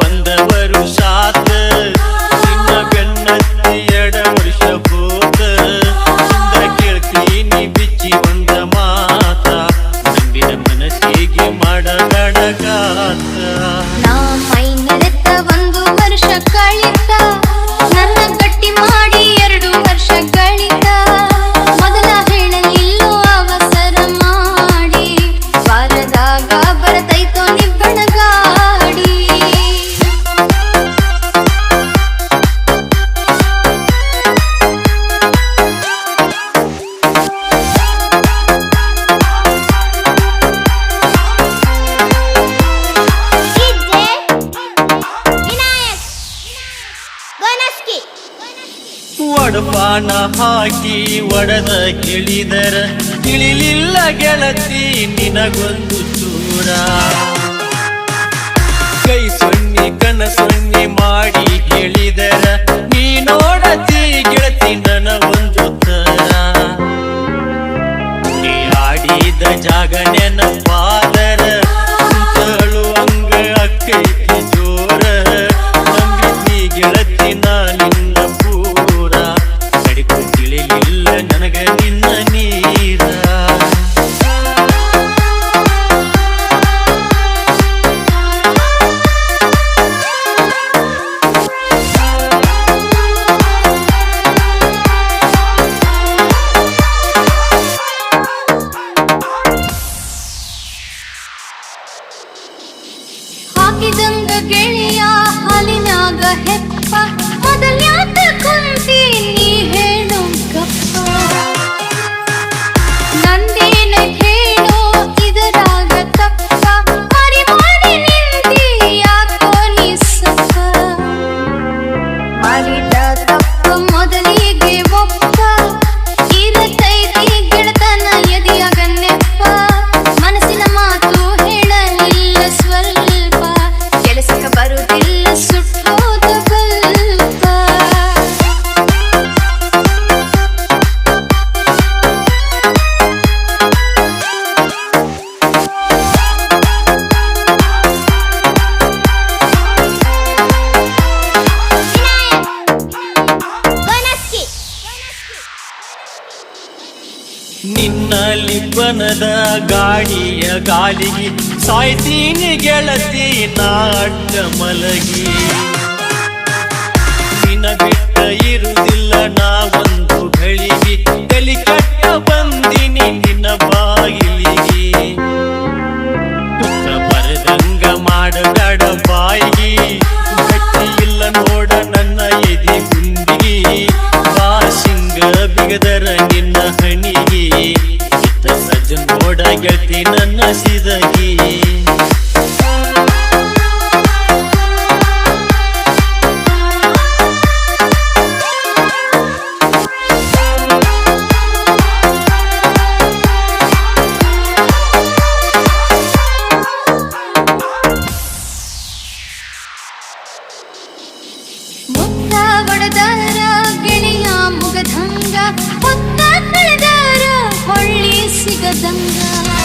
ಒಂದ ವರುಷಾತ ನಿನ್ನ ಬೆನ್ನತ್ತಿ ಎಡ ವರ್ಷ ಹೋತ ಹಿಂದ ಕೇಳ್ತೀನಿ ಬಿಚ್ಚಿ ಒಂದ ಮಾತ. ನಂಬಿದ ಮನಸ್ಸಿಗೆ ಮಾಡಗಡಗಾತ ನಾ ಮೈನರೆತ್ತ ಒಂದು ವರ್ಷ ಕಳಿತ. ಮಾಡಿ ಎರಡು ವರ್ಷ ಕಳಿತ. ಮೊದಲ ಹೇಳಲಿಲ್ಲೋ ಮಾಡಿ. ಬರತೈತೋ ನಿಬ್ಬಣ ಒಡಪಾನ ಹಾಕಿ ಒಡದ ಕಿಳಿದರ ತಿಳಿಲಿಲ್ಲ ಗೆಳತಿ ನಿನಗೊಂದು ಚೂರ ಕೈ ಸೊನ್ನೆ ಕನ ಸೊನ್ನಿ ಮಾಡಿ ಹೇಳಿದರ ಕಡಿಕು ನನಗೆ ನಿನ್ನ ನಿನ್ನ ಲಿಬ್ಬನದ ಗಾಡಿಯ ಗಾಲಿಗೆ ಸಾಯ್ತೀನಿ ಗೆಳತಿ ನಾಟ ಮಲಗಿ. ನಿನ್ನ ಬಿಟ್ಟ ಇರುವುದಿಲ್ಲ ನಾ ಘಳಿಗೆ. ತಲಿ ಕಟ್ಟ ಬಂದಿನಿ ನಿನ್ನ ಬಾಗಿಲಿಗೆ. ದುಃಖ ಬರದಂಗ ಮಾಡಬೇಡ ಬಾಯಿಗೆ. ಗಟ್ಟಿ ಇಲ್ಲ ನೋಡ ನನ್ನ ಎದಿ ಗುಂಡಿಗೆ. ಬಾಸಿಂಗ ಬಿಗದರ ನೋಡ ಗೆಳತಿ ನನ್ನ ಸಿದಗಿ. సిగదంగా